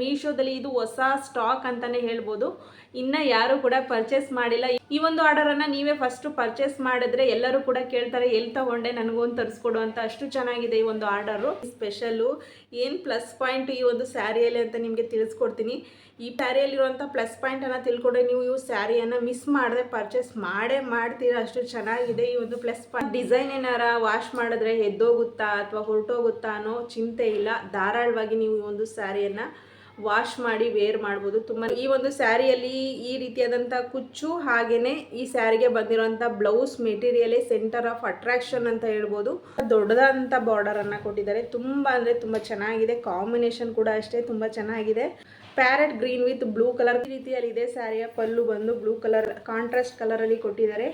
ಮೀಶೋದಲ್ಲಿ ಇದು ಹೊಸ ಸ್ಟಾಕ್ ಅಂತಾನೆ ಹೇಳ್ಬೋದು. ಇನ್ನ ಯಾರು ಕೂಡ ಪರ್ಚೇಸ್ ಮಾಡಿಲ್ಲ. ಈ ಒಂದು ಆರ್ಡರ್ ಅನ್ನ ನೀವೇ ಫಸ್ಟ್ ಪರ್ಚೇಸ್ ಮಾಡಿದ್ರೆ ಎಲ್ಲರೂ ಕೂಡ ಕೇಳ್ತಾರೆ ಎಲ್ಲಿ ತಗೊಂಡೆ, ನನಗೊಂದು ತರಿಸ್ಕೊಡು ಅಂತ. ಅಷ್ಟು ಚೆನ್ನಾಗಿದೆ ಈ ಒಂದು ಆರ್ಡರು ಸ್ಪೆಷಲ್ಲು ಏನು ಪ್ಲಸ್ ಪಾಯಿಂಟ್ ಈ ಒಂದು ಸ್ಯಾರಿಯಲ್ಲಿ ಅಂತ ನಿಮಗೆ ತಿಳಿಸ್ಕೊಡ್ತೀನಿ. ಈ ಸ್ಯಾರಿಯಲ್ಲಿರುವಂಥ ಪ್ಲಸ್ ಪಾಯಿಂಟ್ ಅನ್ನ ತಿಳ್ಕೊಂಡ್ರೆ ನೀವು ಈ ಸ್ಯಾರಿಯನ್ನು ಮಿಸ್ ಮಾಡದೆ ಪರ್ಚೇಸ್ ಮಾಡೇ ಮಾಡ್ತೀರಾ. ಅಷ್ಟು ಚೆನ್ನಾಗಿದೆ ಈ ಒಂದು ಪ್ಲಸ್ ಪಾಯಿಂಟ್ ಡಿಸೈನ್ ಏನಾರ ವಾಶ್ ಮಾಡಿದ್ರೆ ಎದ್ದೋಗುತ್ತಾ ಅಥವಾ ಹೊರಟೋಗುತ್ತಾ ಅನ್ನೋ ಚಿಂತೆ ಇಲ್ಲ. ಧಾರಾಳವಾಗಿ ನೀವು ಈ ಒಂದು ಸ್ಯಾರಿಯನ್ನು ವಾಶ್ ಮಾಡಿ ವೇರ್ ಮಾಡ್ಬೋದು. ತುಂಬ ಈ ಒಂದು ಸ್ಯಾರಿಯಲ್ಲಿ ಈ ರೀತಿಯಾದಂಥ ಕುಚ್ಚು ಹಾಗೇನೆ ಈ ಸ್ಯಾರಿಗೆ ಬಂದಿರುವಂಥ ಬ್ಲೌಸ್ ಮೆಟೀರಿಯಲೇ ಸೆಂಟರ್ ಆಫ್ ಅಟ್ರಾಕ್ಷನ್ ಅಂತ ಹೇಳ್ಬೋದು. ಬಾರ್ಡರ್ ಅನ್ನ ಕೊಟ್ಟಿದ್ದಾರೆ. ತುಂಬ ಅಂದರೆ ತುಂಬ ಚೆನ್ನಾಗಿದೆ. ಕಾಂಬಿನೇಷನ್ ಕೂಡ ಅಷ್ಟೇ ತುಂಬ ಚೆನ್ನಾಗಿದೆ. Parrot green with blue colour ಈ ರೀತಿಯಲ್ಲಿ ಇದೆ ಸ್ಯಾರಿಯ ಪಲ್ಲು ಬಂದು ಬ್ಲೂ ಕಲರ್ ಕಾಂಟ್ರಾಸ್ಟ್ ಕಲರಲ್ಲಿ ಕೊಟ್ಟಿದ್ದಾರೆ.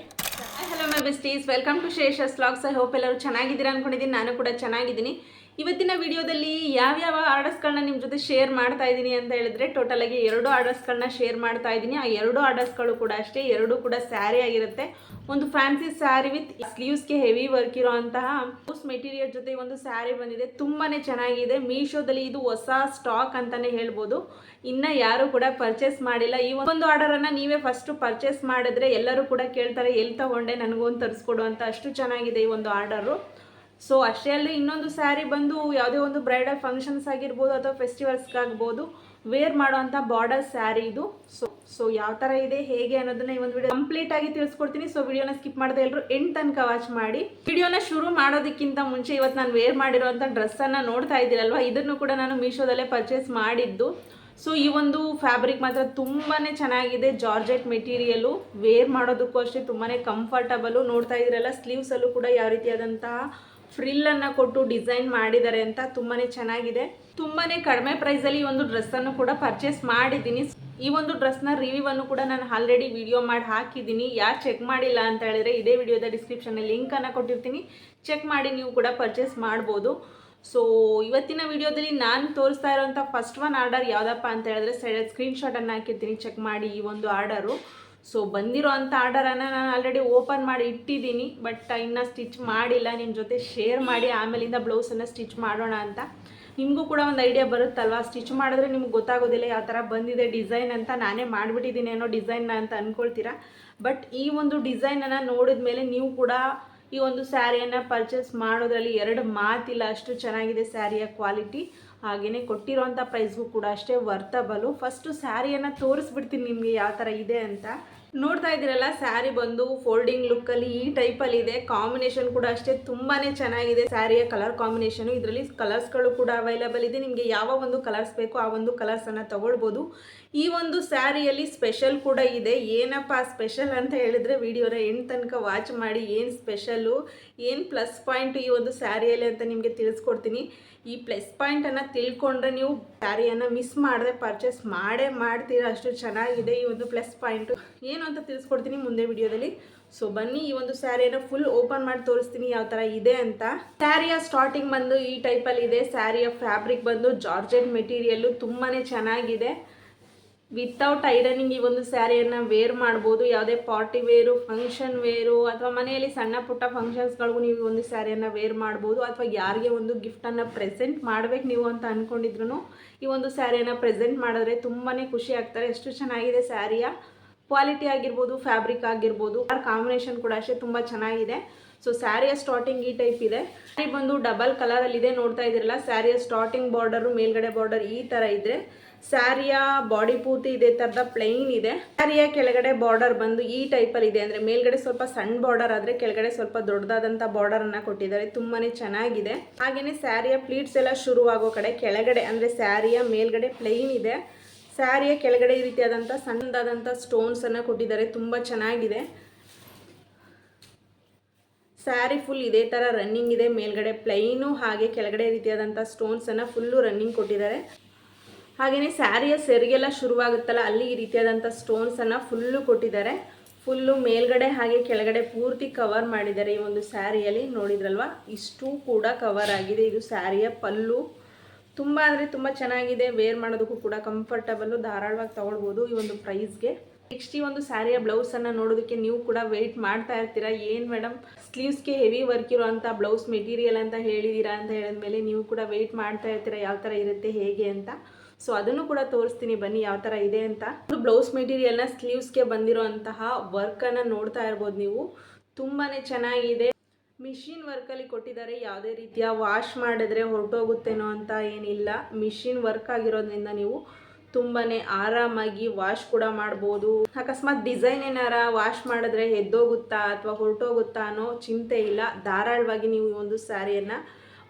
Hello my besties welcome to Shesha's ಸ್ಲಾಗ್ಸ್ I hope ಎಲ್ಲರೂ ಚೆನ್ನಾಗಿದ್ದೀರಾ ಅನ್ಕೊಂಡಿದ್ದೀನಿ. ನಾನು ಕೂಡ ಚೆನ್ನಾಗಿದ್ದೀನಿ. ಇವತ್ತಿನ ವಿಡಿಯೋದಲ್ಲಿ ಯಾವ್ಯಾವ ಆರ್ಡರ್ಸ್ಗಳನ್ನ ನಿಮ್ಮ ಜೊತೆ ಶೇರ್ ಮಾಡ್ತಾ ಇದ್ದೀನಿ ಅಂತ ಹೇಳಿದ್ರೆ ಟೋಟಲ್ ಆಗಿ ಎರಡು ಆರ್ಡರ್ಸ್ಗಳನ್ನ ಶೇರ್ ಮಾಡ್ತಾ ಇದ್ದೀನಿ ಆ ಎರಡು ಆರ್ಡರ್ಸ್ಗಳು ಕೂಡ ಅಷ್ಟೇ, ಎರಡು ಕೂಡ ಸ್ಯಾರಿ ಆಗಿರುತ್ತೆ. ಒಂದು ಫ್ಯಾನ್ಸಿ ಸ್ಯಾರಿ ವಿತ್ ಸ್ಲೀವ್ಸ್ಗೆ ಹೆವಿ ವರ್ಕ್ ಇರುವಂತಹ ಮೆಟೀರಿಯಲ್ ಜೊತೆ ಒಂದು ಸ್ಯಾರಿ ಬಂದಿದೆ. ತುಂಬಾನೇ ಚೆನ್ನಾಗಿದೆ. ಮೀಶೋದಲ್ಲಿ ಇದು ಹೊಸ ಸ್ಟಾಕ್ ಅಂತಾನೆ ಹೇಳ್ಬೋದು. ಇನ್ನ ಯಾರು ಕೂಡ ಪರ್ಚೇಸ್ ಮಾಡಿಲ್ಲ. ಈ ಒಂದು ಆರ್ಡರ್ ಅನ್ನ ನೀವೇ ಫಸ್ಟ್ ಪರ್ಚೇಸ್ ಮಾಡಿದ್ರೆ ಎಲ್ಲರೂ ಕೂಡ ಕೇಳ್ತಾರೆ, ಎಲ್ಲಿ ತಗೊಂಡೆ ನನಗೊಂದು ತರಿಸ್ಕೊಡು ಅಂತ ಅಷ್ಟು ಚೆನ್ನಾಗಿದೆ ಈ ಒಂದು ಆರ್ಡರು. ಸೊ ಅಷ್ಟೇ ಅಲ್ಲಿ ಇನ್ನೊಂದು ಸ್ಯಾರಿ ಬಂದು ಯಾವುದೇ ಒಂದು ಬ್ರೈಡಲ್ ಫಂಕ್ಷನ್ಸ್ ಆಗಿರ್ಬೋದು ಅಥವಾ ಫೆಸ್ಟಿವಲ್ಸ್ಗಾಗ್ಬೋದು ವೇರ್ ಮಾಡುವಂಥ ಬಾರ್ಡರ್ ಸ್ಯಾರಿ ಇದು. ಸೊ ಸೊ ಯಾವ ಥರ ಇದೆ, ಹೇಗೆ ಅನ್ನೋದನ್ನ ಈ ಒಂದು ವಿಡಿಯೋ ಕಂಪ್ಲೀಟ್ ಆಗಿ ತಿಳಿಸ್ಕೊಡ್ತೀನಿ. ಸೊ ವಿಡಿಯೋನ ಸ್ಕಿಪ್ ಮಾಡದೆ ಎಲ್ಲರೂ ಎಂಡ್ ತನಕ ವಾಚ್ ಮಾಡಿ. ವಿಡಿಯೋನ ಶುರು ಮಾಡೋದಕ್ಕಿಂತ ಮುಂಚೆ ಇವತ್ತು ನಾನು ವೇರ್ ಮಾಡಿರುವಂಥ ಡ್ರೆಸ್ಸನ್ನು ನೋಡ್ತಾ ಇದ್ದೀರಲ್ವ? ಇದನ್ನು ಕೂಡ ನಾನು ಮೀಶೋದಲ್ಲೇ ಪರ್ಚೇಸ್ ಮಾಡಿದ್ದು. ಸೊ ಈ ಒಂದು ಫ್ಯಾಬ್ರಿಕ್ ಮಾತ್ರ ತುಂಬಾ ಚೆನ್ನಾಗಿದೆ. ಜಾರ್ಜೆಟ್ ಮೆಟೀರಿಯಲು ವೇರ್ ಮಾಡೋದಕ್ಕೂ ಅಷ್ಟೇ ತುಂಬಾ ಕಂಫರ್ಟಬಲು ನೋಡ್ತಾ ಇದ್ದೀರಲ್ಲ ಸ್ಲೀವ್ಸಲ್ಲೂ ಕೂಡ ಯಾವ ರೀತಿಯಾದಂತಹ ಫ್ರಿಲ್ಲನ್ನು ಕೊಟ್ಟು ಡಿಸೈನ್ ಮಾಡಿದ್ದಾರೆ ಅಂತ ತುಂಬಾ ಚೆನ್ನಾಗಿದೆ. ತುಂಬಾ ಕಡಿಮೆ ಪ್ರೈಸಲ್ಲಿ ಈ ಒಂದು ಡ್ರೆಸ್ಸನ್ನು ಕೂಡ ಪರ್ಚೇಸ್ ಮಾಡಿದ್ದೀನಿ. ಈ ಒಂದು ಡ್ರೆಸ್ನ ರಿವ್ಯೂವನ್ನು ಕೂಡ ನಾನು ಆಲ್ರೆಡಿ ವಿಡಿಯೋ ಮಾಡಿ ಹಾಕಿದ್ದೀನಿ. ಯಾರು ಚೆಕ್ ಮಾಡಿಲ್ಲ ಅಂತ ಹೇಳಿದ್ರೆ ಇದೇ ವಿಡಿಯೋದ ಡಿಸ್ಕ್ರಿಪ್ಷನಲ್ಲಿ ಲಿಂಕನ್ನು ಕೊಟ್ಟಿರ್ತೀನಿ. ಚೆಕ್ ಮಾಡಿ ನೀವು ಕೂಡ ಪರ್ಚೇಸ್ ಮಾಡ್ಬೋದು. ಸೊ ಇವತ್ತಿನ ವಿಡಿಯೋದಲ್ಲಿ ನಾನು ತೋರಿಸ್ತಾ ಇರೋಂಥ ಫಸ್ಟ್ ಒನ್ ಆರ್ಡರ್ ಯಾವುದಪ್ಪ ಅಂತ ಹೇಳಿದ್ರೆ ಸೈಡಲ್ಲಿ ಸ್ಕ್ರೀನ್ಶಾಟನ್ನು ಹಾಕಿರ್ತೀನಿ ಚೆಕ್ ಮಾಡಿ ಈ ಒಂದು ಆರ್ಡರು ಸೊ ಬಂದಿರೋ ಅಂಥ ಆರ್ಡರನ್ನು ನಾನು ಆಲ್ರೆಡಿ ಓಪನ್ ಮಾಡಿ ಇಟ್ಟಿದ್ದೀನಿ ಬಟ್ ಇನ್ನೂ ಸ್ಟಿಚ್ ಮಾಡಿಲ್ಲ. ನಿಮ್ಮ ಜೊತೆ ಶೇರ್ ಮಾಡಿ, ಆಮೇಲಿಂದ ಬ್ಲೌಸನ್ನು ಸ್ಟಿಚ್ ಮಾಡೋಣ ಅಂತ. ನಿಮಗೂ ಕೂಡ ಒಂದು ಐಡಿಯಾ ಬರುತ್ತಲ್ವಾ? ಸ್ಟಿಚ್ ಮಾಡಿದ್ರೆ ನಿಮ್ಗೆ ಗೊತ್ತಾಗೋದಿಲ್ಲ ಯಾವ ಥರ ಬಂದಿದೆ ಡಿಸೈನ್ ಅಂತ ನಾನೇ ಮಾಡಿಬಿಟ್ಟಿದ್ದೀನಿ ಏನೋ ಡಿಸೈನ್ನ ಅಂತ ಅಂದ್ಕೊಳ್ತೀರಾ ಬಟ್ ಈ ಒಂದು ಡಿಸೈನನ್ನು ನೋಡಿದ ಮೇಲೆ ನೀವು ಕೂಡ ಈ ಒಂದು ಸ್ಯಾರಿಯನ್ನು ಪರ್ಚೇಸ್ ಮಾಡೋದ್ರಲ್ಲಿ ಎರಡು ಮಾತಿಲ್ಲ. ಅಷ್ಟು ಚೆನ್ನಾಗಿದೆ ಸ್ಯಾರಿಯ ಕ್ವಾಲಿಟಿ ಹಾಗೆಯೇ ಕೊಟ್ಟಿರೋಂಥ ಪ್ರೈಸ್ಗೂ ಕೂಡ ಅಷ್ಟೇ ವರ್ತಬಲು ಫಸ್ಟು ಸ್ಯಾರಿಯನ್ನು ತೋರಿಸ್ಬಿಡ್ತೀನಿ ನಿಮಗೆ ಯಾವ ಥರ ಇದೆ ಅಂತ. ನೋಡ್ತಾ ಇದ್ದೀರಲ್ಲ, ಸ್ಯಾರಿ ಬಂದು ಫೋಲ್ಡಿಂಗ್ ಲುಕ್ಕಲ್ಲಿ ಈ ಟೈಪಲ್ಲಿ ಇದೆ. ಕಾಂಬಿನೇಷನ್ ಕೂಡ ಅಷ್ಟೇ ತುಂಬಾ ಚೆನ್ನಾಗಿದೆ ಸ್ಯಾರಿಯ ಕಲರ್ ಕಾಂಬಿನೇಷನು ಇದರಲ್ಲಿ ಕಲರ್ಸ್ಗಳು ಕೂಡ ಅವೈಲಬಲ್ ಇದೆ. ನಿಮಗೆ ಯಾವ ಒಂದು ಕಲರ್ಸ್ ಬೇಕೋ ಆ ಒಂದು ಕಲರ್ಸನ್ನು ತಗೊಳ್ಬೋದು. ಈ ಒಂದು ಸ್ಯಾರಿಯಲ್ಲಿ ಸ್ಪೆಷಲ್ ಕೂಡ ಇದೆ. ಏನಪ್ಪ ಸ್ಪೆಷಲ್ ಅಂತ ಹೇಳಿದ್ರೆ ವಿಡಿಯೋನ ಎಂಟು ತನಕ ವಾಚ್ ಮಾಡಿ ಏನು ಸ್ಪೆಷಲು, ಏನು ಪ್ಲಸ್ ಪಾಯಿಂಟ್ ಈ ಒಂದು ಸ್ಯಾರಿಯಲ್ಲಿ ಅಂತ ನಿಮಗೆ ತಿಳಿಸ್ಕೊಡ್ತೀನಿ. ಈ ಪ್ಲಸ್ ಪಾಯಿಂಟನ್ನು ತಿಳ್ಕೊಂಡ್ರೆ ನೀವು ಸ್ಯಾರಿಯನ್ನು ಮಿಸ್ ಮಾಡದೆ ಪರ್ಚೇಸ್ ಮಾಡೇ ಮಾಡ್ತೀರಾ. ಅಷ್ಟು ಚೆನ್ನಾಗಿದೆ ಈ ಒಂದು ಪ್ಲಸ್ ಪಾಯಿಂಟು. ಏನು ಅಂತ ತಿಳಿಸ್ಕೊಡ್ತೀನಿ ಮುಂದೆ ವಿಡಿಯೋದಲ್ಲಿ. ಸೊ ಬನ್ನಿ ಈ ಒಂದು ಸ್ಯಾರಿಯನ್ನು ಫುಲ್ ಓಪನ್ ಮಾಡಿ ತೋರಿಸ್ತೀನಿ ಯಾವ ಥರ ಇದೆ ಅಂತ. ಸ್ಯಾರಿಯ ಸ್ಟಾರ್ಟಿಂಗ್ ಬಂದು ಈ ಟೈಪಲ್ಲಿ ಇದೆ. ಸ್ಯಾರಿಯ ಫ್ಯಾಬ್ರಿಕ್ ಬಂದು ಜಾರ್ಜೆಟ್ ಮೆಟೀರಿಯಲ್ಲು ತುಂಬಾ ಚೆನ್ನಾಗಿದೆ. ವಿತೌಟ್ ಐರನಿಂಗ್ ಈ ಒಂದು ಸ್ಯಾರಿಯನ್ನು ವೇರ್ ಮಾಡ್ಬೋದು. ಯಾವುದೇ ಪಾರ್ಟಿ ವೇರು ಫಂಕ್ಷನ್ ವೇರು ಅಥವಾ ಮನೆಯಲ್ಲಿ ಸಣ್ಣ ಪುಟ್ಟ ಫಂಕ್ಷನ್ಸ್ಗಳಿಗೂ ನೀವು ಒಂದು ಸ್ಯಾರಿಯನ್ನು ವೇರ್ ಮಾಡ್ಬೋದು. ಅಥವಾ ಯಾರಿಗೆ ಒಂದು ಗಿಫ್ಟನ್ನು ಪ್ರೆಸೆಂಟ್ ಮಾಡಬೇಕು ನೀವು ಅಂತ ಅಂದ್ಕೊಂಡಿದ್ರು ಈ ಒಂದು ಸ್ಯಾರಿಯನ್ನು ಪ್ರೆಸೆಂಟ್ ಮಾಡಿದ್ರೆ ತುಂಬಾ ಖುಷಿ ಆಗ್ತಾರೆ. ಎಷ್ಟು ಚೆನ್ನಾಗಿದೆ ಸ್ಯಾರಿಯ. ಕ್ವಾಲಿಟಿ ಆಗಿರ್ಬೋದು ಫ್ಯಾಬ್ರಿಕ್ ಆಗಿರ್ಬೋದು. ಕಾಂಬಿನೇಷನ್ ಕೂಡ ಅಷ್ಟೇ ತುಂಬ ಚೆನ್ನಾಗಿದೆ. ಸೊ ಸ್ಯಾರಿಯ ಸ್ಟಾರ್ಟಿಂಗ್ ಈ ಟೈಪ್ ಇದೆ. ಸ್ಯಾರಿ ಬಂದು ಡಬಲ್ ಕಲರಲ್ಲಿದೆ ನೋಡ್ತಾ ಇದ್ದೀರಲ್ಲ, ಸ್ಯಾರಿಯ ಸ್ಟಾರ್ಟಿಂಗ್ ಬಾರ್ಡರು ಮೇಲ್ಗಡೆ ಬಾರ್ಡರ್ ಈ ಥರ ಇದೆ ಸ್ಯಾರಿಯ ಬಾಡಿ ಪೂರ್ತಿ ಇದೇ ಥರದ ಪ್ಲೈನ್ ಇದೆ. ಸ್ಯಾರಿಯ ಕೆಳಗಡೆ ಬಾರ್ಡರ್ ಬಂದು ಈ ಟೈಪಲ್ಲಿ ಇದೆ ಅಂದರೆ ಮೇಲ್ಗಡೆ ಸ್ವಲ್ಪ ಸಣ್ಣ ಬಾರ್ಡರ್ ಆದರೆ ಕೆಳಗಡೆ ಸ್ವಲ್ಪ ದೊಡ್ಡದಾದಂಥ ಬಾರ್ಡರನ್ನು ಕೊಟ್ಟಿದ್ದಾರೆ. ತುಂಬಾ ಚೆನ್ನಾಗಿದೆ. ಹಾಗೆಯೇ ಸ್ಯಾರಿಯ ಪ್ಲೀಟ್ಸ್ ಎಲ್ಲ ಶುರುವಾಗೋ ಕಡೆ ಕೆಳಗಡೆ ಅಂದರೆ ಸ್ಯಾರಿಯ ಮೇಲ್ಗಡೆ ಪ್ಲೈನ್ ಇದೆ. ಸ್ಯಾರಿಯ ಕೆಳಗಡೆ ಈ ರೀತಿಯಾದಂಥ ಸಣ್ಣದಾದಂಥ ಸ್ಟೋನ್ಸನ್ನು ಕೊಟ್ಟಿದ್ದಾರೆ. ತುಂಬ ಚೆನ್ನಾಗಿದೆ. ಸ್ಯಾರಿ ಫುಲ್ ಇದೇ ಥರ ರನ್ನಿಂಗ್ ಇದೆ. ಮೇಲ್ಗಡೆ ಪ್ಲೈನು ಹಾಗೆ ಕೆಳಗಡೆ ರೀತಿಯಾದಂಥ ಸ್ಟೋನ್ಸನ್ನು ಫುಲ್ಲು ರನ್ನಿಂಗ್ ಕೊಟ್ಟಿದ್ದಾರೆ. ಹಾಗೆಯೇ ಸ್ಯಾರಿಯ ಸೆರಿಗೆಲ್ಲ ಶುರುವಾಗುತ್ತಲ್ಲ, ಅಲ್ಲಿ ಈ ರೀತಿಯಾದಂಥ ಸ್ಟೋನ್ಸನ್ನು ಫುಲ್ಲು ಕೊಟ್ಟಿದ್ದಾರೆ. ಫುಲ್ಲು ಮೇಲ್ಗಡೆ ಹಾಗೆ ಕೆಳಗಡೆ ಪೂರ್ತಿ ಕವರ್ ಮಾಡಿದ್ದಾರೆ ಈ ಒಂದು ಸ್ಯಾರಿಯಲ್ಲಿ. ನೋಡಿದ್ರಲ್ವ? ಇಷ್ಟು ಕೂಡ ಕವರ್ ಆಗಿದೆ. ಇದು ಸ್ಯಾರಿಯ ಪಲ್ಲು. ತುಂಬ ಅಂದರೆ ತುಂಬ ಚೆನ್ನಾಗಿದೆ. ವೇರ್ ಮಾಡೋದಕ್ಕೂ ಕೂಡ ಕಂಫರ್ಟಬಲ್ಲು ಧಾರಾಳವಾಗಿ ತೊಗೊಳ್ಬೋದು ಈ ಒಂದು ಪ್ರೈಸ್ಗೆ ನೆಕ್ಸ್ಟ್ ಈ ಒಂದು ಸ್ಯಾರಿಯ ಬ್ಲೌಸನ್ನು ನೋಡೋದಕ್ಕೆ ನೀವು ಕೂಡ ವೆಯ್ಟ್ ಮಾಡ್ತಾ ಇರ್ತೀರಾ? ಏನು ಮೇಡಮ್ ಸ್ಲೀವ್ಸ್ಗೆ ಹೆವಿ ವರ್ಕ್ ಇರೋವಂಥ ಬ್ಲೌಸ್ ಮೆಟೀರಿಯಲ್ ಅಂತ ಹೇಳಿದ್ದೀರಾ ಅಂತ ಹೇಳಿದ್ಮೇಲೆ ನೀವು ಕೂಡ ವೆಯ್ಟ್ ಮಾಡ್ತಾ ಇರ್ತೀರಾ? ಯಾವ ಥರ ಇರುತ್ತೆ, ಹೇಗೆ ಅಂತ? ಸೊ ಅದನ್ನು ಕೂಡ ತೋರಿಸ್ತೀನಿ. ಬನ್ನಿ ಯಾವ ಥರ ಇದೆ ಅಂತ. ಬ್ಲೌಸ್ ಮೆಟೀರಿಯಲ್ನ ಸ್ಲೀವ್ಸ್ಗೆ ವರ್ಕ್ ವರ್ಕನ್ನು ನೋಡ್ತಾ ಇರ್ಬೋದು ನೀವು. ತುಂಬಾ ಚೆನ್ನಾಗಿದೆ. ಮಿಷಿನ್ ವರ್ಕಲ್ಲಿ ಕೊಟ್ಟಿದ್ದಾರೆ. ಯಾವುದೇ ರೀತಿಯ ವಾಶ್ ಮಾಡಿದ್ರೆ ಹೊರಟೋಗುತ್ತೇನೋ ಅಂತ ಏನಿಲ್ಲ. ಮಿಷಿನ್ ವರ್ಕ್ ಆಗಿರೋದ್ರಿಂದ ನೀವು ತುಂಬಾ ಆರಾಮಾಗಿ ವಾಶ್ ಕೂಡ ಮಾಡ್ಬೋದು. ಅಕಸ್ಮಾತ್ ಡಿಸೈನ್ ಏನಾರ ವಾಶ್ ಮಾಡಿದ್ರೆ ಎದ್ದೋಗುತ್ತಾ ಅಥವಾ ಹೊರಟೋಗುತ್ತಾ ಅನ್ನೋ ಚಿಂತೆ ಇಲ್ಲ. ಧಾರಾಳವಾಗಿ ನೀವು ಒಂದು ಸ್ಯಾರಿಯನ್ನು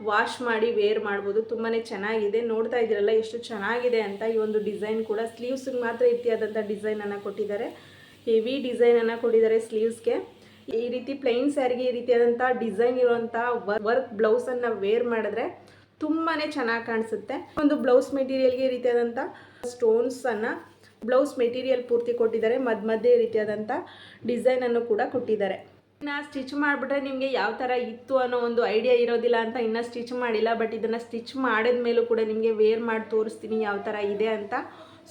ವಾಶ್ ಮಾಡಿ ವೇರ್ ಮಾಡ್ಬೋದು. ತುಂಬಾ ಚೆನ್ನಾಗಿದೆ. ನೋಡ್ತಾ ಇದ್ದೀರಲ್ಲ ಎಷ್ಟು ಚೆನ್ನಾಗಿದೆ ಅಂತ ಈ ಒಂದು ಡಿಸೈನ್ ಕೂಡ. ಸ್ಲೀವ್ಸ್ಗೆ ಮಾತ್ರ ರೀತಿಯಾದಂಥ ಡಿಸೈನನ್ನು ಕೊಟ್ಟಿದ್ದಾರೆ. ಹೆವಿ ಡಿಸೈನನ್ನು ಕೊಟ್ಟಿದ್ದಾರೆ ಸ್ಲೀವ್ಸ್ಗೆ ಈ ರೀತಿ ಪ್ಲೈನ್ ಸ್ಯಾರಿಗೆ ಈ ರೀತಿಯಾದಂಥ ಡಿಸೈನ್ ಇರುವಂಥ ವರ್ಕ್ ಬ್ಲೌಸನ್ನು ವೇರ್ ಮಾಡಿದ್ರೆ ತುಂಬಾ ಚೆನ್ನಾಗಿ ಕಾಣಿಸುತ್ತೆ. ಒಂದು ಬ್ಲೌಸ್ ಮೆಟೀರಿಯಲ್ಗೆ ಈ ರೀತಿಯಾದಂಥ ಸ್ಟೋನ್ಸನ್ನು ಬ್ಲೌಸ್ ಮೆಟೀರಿಯಲ್ ಪೂರ್ತಿ ಕೊಟ್ಟಿದ್ದಾರೆ. ಮಧ್ಯ ಮಧ್ಯೆ ರೀತಿಯಾದಂಥ ಡಿಸೈನನ್ನು ಕೂಡ ಕೊಟ್ಟಿದ್ದಾರೆ. ಇನ್ನು ಸ್ಟಿಚ್ ಮಾಡಿಬಿಟ್ರೆ ನಿಮಗೆ ಯಾವ ಥರ ಇತ್ತು ಅನ್ನೋ ಒಂದು ಐಡಿಯಾ ಇರೋದಿಲ್ಲ ಅಂತ ಇನ್ನೂ ಸ್ಟಿಚ್ ಮಾಡಿಲ್ಲ ಬಟ್ ಇದನ್ನು ಸ್ಟಿಚ್ ಮಾಡಿದ ಮೇಲೂ ಕೂಡ ನಿಮಗೆ ವೇರ್ ಮಾಡಿ ತೋರಿಸ್ತೀನಿ ಯಾವ ಥರ ಇದೆ ಅಂತ.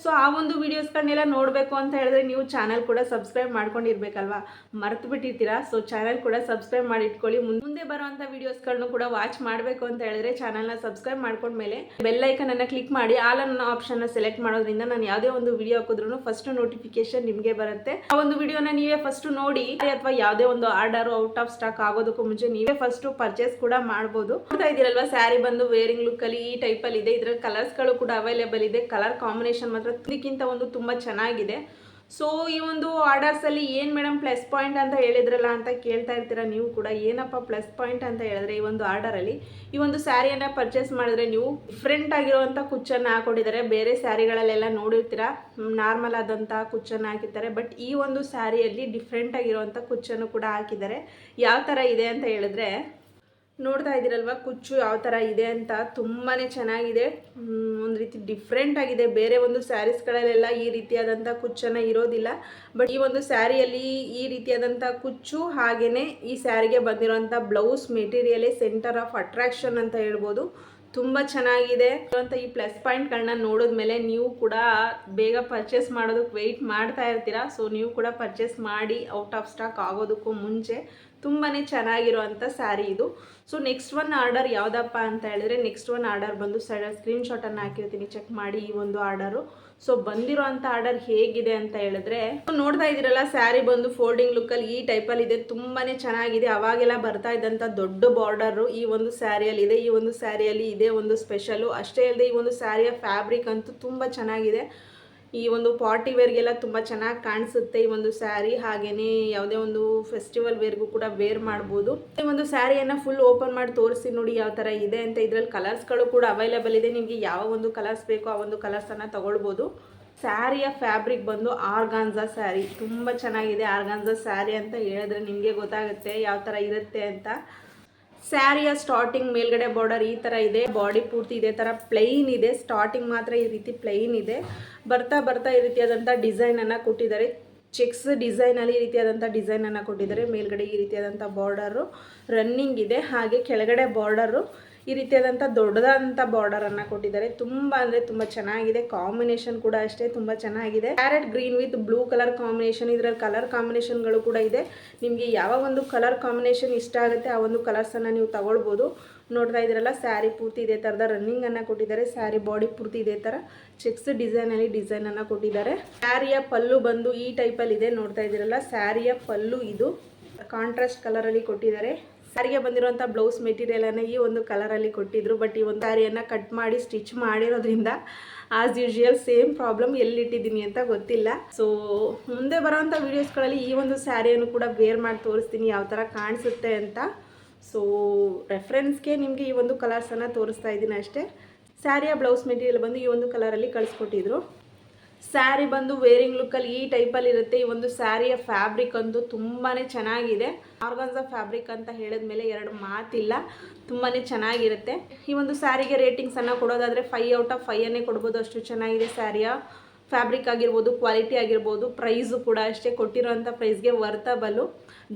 ಸೊ ಆ ಒಂದು ವೀಡಿಯೋಸ್ಗಳನ್ನೆಲ್ಲ ನೋಡಬೇಕು ಅಂತ ಹೇಳಿದ್ರೆ ನೀವು ಚಾನಲ್ ಕೂಡ ಸಬ್ಸ್ಕ್ರೈಬ್ ಮಾಡ್ಕೊಂಡಿರ್ಬೇಕಲ್ವಾ? ಮರ್ತು ಬಿಟ್ಟಿರ್ತೀರಾ ಸೊ ಚಾನಲ್ ಕೂಡ ಸಬ್ಸ್ಕ್ರೈಬ್ ಮಾಡಿ ಇಟ್ಕೊಳ್ಳಿ ಮುಂದೆ ಬರುವಂಥ ವೀಡಿಯೋಸ್ಗಳನ್ನು ಕೂಡ ವಾಚ್ ಮಾಡಬೇಕು ಅಂತ ಹೇಳಿದ್ರೆ ಚಾನಲ್ನ ಸಬ್ಸ್ಕ್ರೈಬ್ ಮಾಡ್ಕೊಂಡ್ಮೇಲೆ ಬೆಲ್ಲೈಕನ್ ಅನ್ನು ಕ್ಲಿಕ್ ಮಾಡಿ ಆಲ್ ಅನ್ನೋ ಆಪ್ಷನ್ನ ಸೆಲೆಕ್ಟ್ ಮಾಡೋದ್ರಿಂದ ನಾನು ಯಾವುದೇ ಒಂದು ವಿಡಿಯೋ ಹಾಕಿದ್ರು ಫಸ್ಟ್ ನೋಟಿಫಿಕೇಶನ್ ನಿಮಗೆ ಬರುತ್ತೆ. ಆ ಒಂದು ವಿಡಿಯೋನ ನೀವೇ ಫಸ್ಟ್ ನೋಡಿ, ಅಥವಾ ಯಾವುದೇ ಒಂದು ಆರ್ಡರ್ ಔಟ್ ಆಫ್ ಸ್ಟಾಕ್ ಆಗೋದಕ್ಕೂ ಮುಂಚೆ ನೀವೇ ಫಸ್ಟ್ ಪರ್ಚೇಸ್ ಕೂಡ ಮಾಡ್ಬೋದು. ನೋಡ್ತಾ ಇದ್ದೀರಲ್ವಾ ಸ್ಯಾರಿ ಬಂದು ವೇರಿಂಗ್ ಲುಕ್ ಅಲ್ಲಿ ಈ ಟೈಪ್ ಅಲ್ಲಿ ಇದೆ. ಇದ್ರ ಕಲರ್ಸ್ಗಳು ಕೂಡ ಅವೈಲೇಬಲ್ ಇದೆ. ಕಲರ್ ಕಾಂಬಿನೇಷನ್ ಮಾತ್ರ ಇದಕ್ಕಿಂತ ಒಂದು ತುಂಬ ಚೆನ್ನಾಗಿದೆ. ಸೊ ಈ ಒಂದು ಆರ್ಡರ್ಸಲ್ಲಿ ಏನು ಮೇಡಮ್ ಪ್ಲಸ್ ಪಾಯಿಂಟ್ ಅಂತ ಹೇಳಿದ್ರಲ್ಲ ಅಂತ ಕೇಳ್ತಾ ಇರ್ತೀರ ನೀವು ಕೂಡ? ಏನಪ್ಪ ಪ್ಲಸ್ ಪಾಯಿಂಟ್ ಅಂತ ಹೇಳಿದ್ರೆ ಈ ಒಂದು ಆರ್ಡರಲ್ಲಿ ಈ ಒಂದು ಸ್ಯಾರಿಯನ್ನು ಪರ್ಚೇಸ್ ಮಾಡಿದ್ರೆ ನೀವು ಡಿಫ್ರೆಂಟ್ ಆಗಿರುವಂಥ ಕುಚ್ಚನ್ನು ಹಾಕೊಂಡಿದ್ದಾರೆ. ಬೇರೆ ಸ್ಯಾರಿಗಳಲ್ಲೆಲ್ಲ ನೋಡಿರ್ತೀರ? ನಾರ್ಮಲ್ ಆದಂಥ ಕುಚ್ಚನ್ನು ಹಾಕಿರ್ತಾರೆ ಬಟ್ ಈ ಒಂದು ಸ್ಯಾರಿಯಲ್ಲಿ ಡಿಫ್ರೆಂಟ್ ಆಗಿರುವಂಥ ಕುಚ್ಚನ್ನು ಕೂಡ ಹಾಕಿದ್ದಾರೆ. ಯಾವ ಥರ ಇದೆ ಅಂತ ಹೇಳಿದ್ರೆ ನೋಡ್ತಾ ಇದ್ದೀರಲ್ವ, ಕುಚ್ಚು ಯಾವ ಥರ ಇದೆ ಅಂತ ತುಂಬಾ ಚೆನ್ನಾಗಿದೆ. ಒಂದು ರೀತಿ ಡಿಫ್ರೆಂಟ್ ಆಗಿದೆ. ಬೇರೆ ಒಂದು ಸ್ಯಾರೀಸ್ಗಳಲ್ಲೆಲ್ಲ ಈ ರೀತಿಯಾದಂಥ ಕುಚ್ಚನ್ನ ಇರೋದಿಲ್ಲ. ಬಟ್ ಈ ಒಂದು ಸ್ಯಾರಿಯಲ್ಲಿ ಈ ರೀತಿಯಾದಂಥ ಕುಚ್ಚು ಹಾಗೆಯೇ ಈ ಸ್ಯಾರಿಗೆ ಬಂದಿರೋಂಥ ಬ್ಲೌಸ್ ಮೆಟೀರಿಯಲೇ ಸೆಂಟರ್ ಆಫ್ ಅಟ್ರಾಕ್ಷನ್ ಅಂತ ಹೇಳ್ಬೋದು. ತುಂಬ ಚೆನ್ನಾಗಿದೆ. ಅಂತ ಈ ಪ್ಲಸ್ ಪಾಯಿಂಟ್ಗಳನ್ನ ನೋಡಿದ್ಮೇಲೆ ನೀವು ಕೂಡ ಬೇಗ ಪರ್ಚೇಸ್ ಮಾಡೋದಕ್ಕೆ ವೆಯ್ಟ್ ಮಾಡ್ತಾ ಇರ್ತೀರಾ. ಸೊ ನೀವು ಕೂಡ ಪರ್ಚೇಸ್ ಮಾಡಿ ಔಟ್ ಆಫ್ ಸ್ಟಾಕ್ ಆಗೋದಕ್ಕೂ ಮುಂಚೆ ತುಂಬಾ ಚೆನ್ನಾಗಿರುವಂಥ ಸ್ಯಾರಿ ಇದು. ಸೊ ನೆಕ್ಸ್ಟ್ ಒನ್ ಆರ್ಡರ್ ಯಾವುದಪ್ಪ ಅಂತ ಹೇಳಿದ್ರೆ ನೆಕ್ಸ್ಟ್ ಒನ್ ಆರ್ಡರ್ ಬಂದು ಸೈಡ್ ಸ್ಕ್ರೀನ್ಶಾಟನ್ನು ಹಾಕಿರ್ತೀನಿ ಚೆಕ್ ಮಾಡಿ ಈ ಒಂದು ಆರ್ಡರು ಸೊ ಬಂದಿರೋಂಥ ಆರ್ಡರ್ ಹೇಗಿದೆ ಅಂತ ಹೇಳಿದ್ರೆ ನೋಡ್ತಾ ಇದ್ದೀರಲ್ಲ, ಸ್ಯಾರಿ ಬಂದು ಫೋಲ್ಡಿಂಗ್ ಲುಕ್ಕಲ್ಲಿ ಈ ಟೈಪಲ್ಲಿ ಇದೆ. ತುಂಬಾ ಚೆನ್ನಾಗಿದೆ. ಅವಾಗೆಲ್ಲ ಬರ್ತಾ ಇದ್ದಂಥ ದೊಡ್ಡ ಬಾರ್ಡರು ಈ ಒಂದು ಸ್ಯಾರಿಯಲ್ಲಿ ಇದೆ. ಈ ಒಂದು ಸ್ಯಾರಿಯಲ್ಲಿ ಇದೆ ಒಂದು ಸ್ಪೆಷಲು ಅಷ್ಟೇ ಅಲ್ಲದೆ ಈ ಒಂದು ಸ್ಯಾರಿಯ ಫ್ಯಾಬ್ರಿಕ್ ಅಂತೂ ತುಂಬ ಚೆನ್ನಾಗಿದೆ. ಈ ಒಂದು ಪಾರ್ಟಿ ವೇರ್ಗೆಲ್ಲ ತುಂಬ ಚೆನ್ನಾಗಿ ಕಾಣಿಸುತ್ತೆ ಈ ಒಂದು ಸ್ಯಾರಿ ಹಾಗೆಯೇ ಯಾವುದೇ ಒಂದು ಫೆಸ್ಟಿವಲ್ ವೇರ್ಗೂ ಕೂಡ ವೇರ್ ಮಾಡ್ಬೋದು. ಈ ಒಂದು ಸ್ಯಾರಿಯನ್ನು ಫುಲ್ ಓಪನ್ ಮಾಡಿ ತೋರಿಸಿ ನೋಡಿ ಯಾವ ಥರ ಇದೆ ಅಂತ ಇದರಲ್ಲಿ ಕಲರ್ಸ್ಗಳು ಕೂಡ ಅವೈಲೇಬಲ್ ಇದೆ. ನಿಮಗೆ ಯಾವ ಒಂದು ಕಲರ್ಸ್ ಬೇಕೋ ಆ ಒಂದು ಕಲರ್ಸನ್ನು ತಗೊಳ್ಬೋದು. ಸ್ಯಾರಿಯ ಫ್ಯಾಬ್ರಿಕ್ ಬಂದು ಆರ್ಗಾನ್ಜಾ ಸ್ಯಾರಿ. ತುಂಬ ಚೆನ್ನಾಗಿದೆ ಆರ್ಗಾನ್ಜಾ ಸ್ಯಾರಿ ಅಂತ ಹೇಳಿದ್ರೆ ನಿಮಗೆ ಗೊತ್ತಾಗುತ್ತೆ ಯಾವ ಥರ ಇರುತ್ತೆ ಅಂತ. ಸ್ಯಾರಿಯ ಸ್ಟಾರ್ಟಿಂಗ್ ಮೇಲ್ಗಡೆ ಬಾರ್ಡರ್ ಈ ಥರ ಇದೆ ಬಾಡಿ ಪೂರ್ತಿ ಇದೆ ಥರ ಪ್ಲೈನ್ ಇದೆ. ಸ್ಟಾರ್ಟಿಂಗ್ ಮಾತ್ರ ಈ ರೀತಿ ಪ್ಲೈನ್ ಇದೆ. ಬರ್ತಾ ಬರ್ತಾ ಈ ರೀತಿಯಾದಂಥ ಡಿಸೈನನ್ನು ಕೊಟ್ಟಿದ್ದಾರೆ. ಚೆಕ್ಸ್ ಡಿಸೈನಲ್ಲಿ ಈ ರೀತಿಯಾದಂಥ ಡಿಸೈನನ್ನು ಕೊಟ್ಟಿದ್ದಾರೆ. ಮೇಲ್ಗಡೆ ಈ ರೀತಿಯಾದಂಥ ಬಾರ್ಡರು ರನ್ನಿಂಗ್ ಇದೆ. ಹಾಗೆ ಕೆಳಗಡೆ ಬಾರ್ಡರು ಈ ರೀತಿಯಾದಂಥ ದೊಡ್ಡದಾದಂಥ ಬಾರ್ಡರನ್ನು ಕೊಟ್ಟಿದ್ದಾರೆ. ತುಂಬ ಅಂದರೆ ತುಂಬ ಚೆನ್ನಾಗಿದೆ. ಕಾಂಬಿನೇಷನ್ ಕೂಡ ಅಷ್ಟೇ, ತುಂಬ ಚೆನ್ನಾಗಿದೆ. Carrot green with blue colour combination ಇದರಲ್ಲಿ ಕಲರ್ ಕಾಂಬಿನೇಷನ್ಗಳು ಕೂಡ ಇದೆ. ನಿಮಗೆ ಯಾವ ಒಂದು ಕಲರ್ ಕಾಂಬಿನೇಷನ್ ಇಷ್ಟ ಆಗುತ್ತೆ, ಆ ಒಂದು ಕಲರ್ಸನ್ನು ನೀವು ತಗೊಳ್ಬೋದು. ನೋಡ್ತಾ ಇದ್ರಲ್ಲ ಸ್ಯಾರಿ ಪೂರ್ತಿ ಇದೇ ಥರದ ರನ್ನಿಂಗನ್ನು ಕೊಟ್ಟಿದ್ದಾರೆ. ಸ್ಯಾರಿ ಬಾಡಿ ಪೂರ್ತಿ ಇದೇ ಥರ ಚೆಕ್ಸ್ ಡಿಸೈನಲ್ಲಿ ಡಿಸೈನನ್ನು ಕೊಟ್ಟಿದ್ದಾರೆ. ಸ್ಯಾರಿಯ ಪಲ್ಲು ಬಂದು ಈ ಟೈಪಲ್ಲಿ ಇದೆ. ನೋಡ್ತಾ ಇದ್ದೀರಲ್ಲ ಸ್ಯಾರಿಯ ಪಲ್ಲು ಇದು. ಕಾಂಟ್ರಾಸ್ಟ್ ಕಲರಲ್ಲಿ ಕೊಟ್ಟಿದ್ದಾರೆ. ಸ್ಯಾರಿಗೆ ಬಂದಿರುವಂಥ ಬ್ಲೌಸ್ ಮೆಟೀರಿಯಲನ್ನು ಈ ಒಂದು ಕಲರಲ್ಲಿ ಕೊಟ್ಟಿದ್ರು. ಬಟ್ ಈ ಒಂದು ಸ್ಯಾರಿಯನ್ನು ಕಟ್ ಮಾಡಿ ಸ್ಟಿಚ್ ಮಾಡಿರೋದ್ರಿಂದ ಆಸ್ ಯೂಶುವಲ್ ಸೇಮ್ ಪ್ರಾಬ್ಲಮ್ ಎಲ್ಲಿಟ್ಟಿದ್ದೀನಿ ಅಂತ ಗೊತ್ತಿಲ್ಲ. ಸೊ ಮುಂದೆ ಬರೋವಂಥ ವೀಡಿಯೋಸ್ಗಳಲ್ಲಿ ಈ ಒಂದು ಸ್ಯಾರಿಯನ್ನು ಕೂಡ ವೇರ್ ಮಾಡಿ ತೋರಿಸ್ತೀನಿ, ಯಾವ ಥರ ಕಾಣಿಸುತ್ತೆ ಅಂತ. ಸೊ ರೆಫರೆನ್ಸ್ಗೆ ನಿಮಗೆ ಈ ಒಂದು ಕಲರ್ಸನ್ನು ತೋರಿಸ್ತಾ ಇದ್ದೀನಿ ಅಷ್ಟೇ. ಸ್ಯಾರಿಯ ಬ್ಲೌಸ್ ಮೆಟೀರಿಯಲ್ ಬಂದು ಈ ಒಂದು ಕಲರಲ್ಲಿ ಕಳಿಸ್ಕೊಟ್ಟಿದ್ರು. ಸ್ಯಾರಿ ಬಂದು ವೇರಿಂಗ್ ಲುಕ್ಕಲ್ಲಿ ಈ ಟೈಪಲ್ಲಿ ಇರುತ್ತೆ. ಈ ಒಂದು ಸ್ಯಾರಿಯ ಫ್ಯಾಬ್ರಿಕ್ ಅಂತೂ ತುಂಬಾ ಚೆನ್ನಾಗಿದೆ. ಆರ್ಗನ್ಸ ಫ್ಯಾಬ್ರಿಕ್ ಅಂತ ಹೇಳಿದ ಮೇಲೆ ಎರಡು ಮಾತಿಲ್ಲ. ತುಂಬಾ ಚೆನ್ನಾಗಿರುತ್ತೆ. ಈ ಒಂದು ಸ್ಯಾರಿಗೆ ರೇಟಿಂಗ್ಸನ್ನು ಕೊಡೋದಾದರೆ ಫೈ ಔಟ್ ಆಫ್ ಫೈಯನ್ನೇ ಕೊಡ್ಬೋದು. ಅಷ್ಟು ಚೆನ್ನಾಗಿದೆ ಸ್ಯಾರಿಯ ಫ್ಯಾಬ್ರಿಕ್ ಆಗಿರ್ಬೋದು ಕ್ವಾಲಿಟಿ ಆಗಿರ್ಬೋದು ಪ್ರೈಸು ಕೂಡ ಅಷ್ಟೇ ಕೊಟ್ಟಿರೋಂಥ ಪ್ರೈಸ್ಗೆ ವರ್ತಬಲು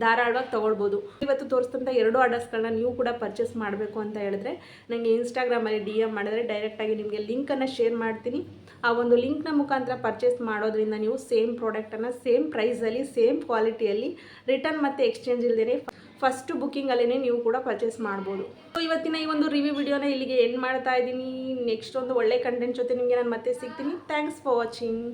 ಧಾರಾಳವಾಗಿ ತೊಗೊಳ್ಬೋದು. ಇವತ್ತು ತೋರಿಸ್ತಂಥ ಎರಡು ಆರ್ಡರ್ಸ್ಗಳನ್ನ ನೀವು ಕೂಡ ಪರ್ಚೇಸ್ ಮಾಡಬೇಕು ಅಂತ ಹೇಳಿದ್ರೆ ನನಗೆ ಇನ್ಸ್ಟಾಗ್ರಾಮಲ್ಲಿ ಡಿ ಎಂ ಮಾಡಿದ್ರೆ ಡೈರೆಕ್ಟಾಗಿ ನಿಮಗೆ ಲಿಂಕನ್ನು ಶೇರ್ ಮಾಡ್ತೀನಿ. ಆ ಒಂದು ಲಿಂಕ್ನ ಮುಖಾಂತರ ಪರ್ಚೇಸ್ ಮಾಡೋದ್ರಿಂದ ನೀವು ಸೇಮ್ ಪ್ರಾಡಕ್ಟನ್ನು ಸೇಮ್ ಪ್ರೈಸಲ್ಲಿ ಸೇಮ್ ಕ್ವಾಲಿಟಿಯಲ್ಲಿ ರಿಟರ್ನ್ ಮತ್ತು ಎಕ್ಸ್ಚೇಂಜ್ ಇಲ್ಲದೇ ಫಸ್ಟ್ ಬುಕ್ಕಿಂಗಲ್ಲೇ ನೀವು ಕೂಡ ಪರ್ಚೇಸ್ ಮಾಡ್ಬೋದು. ಸೊ ಇವತ್ತಿನ ಈ ಒಂದು ರಿವ್ಯೂ ವಿಡಿಯೋನ ಇಲ್ಲಿಗೆ ಎಂಡ್ ಮಾಡ್ತಾ ಇದ್ದೀನಿ. ನೆಕ್ಸ್ಟ್ ಒಂದು ಒಳ್ಳೆ ಕಂಟೆಂಟ್ ಜೊತೆ ನಿಮಗೆ ನಾನು ಮತ್ತೆ ಸಿಗ್ತೀನಿ. Thanks for watching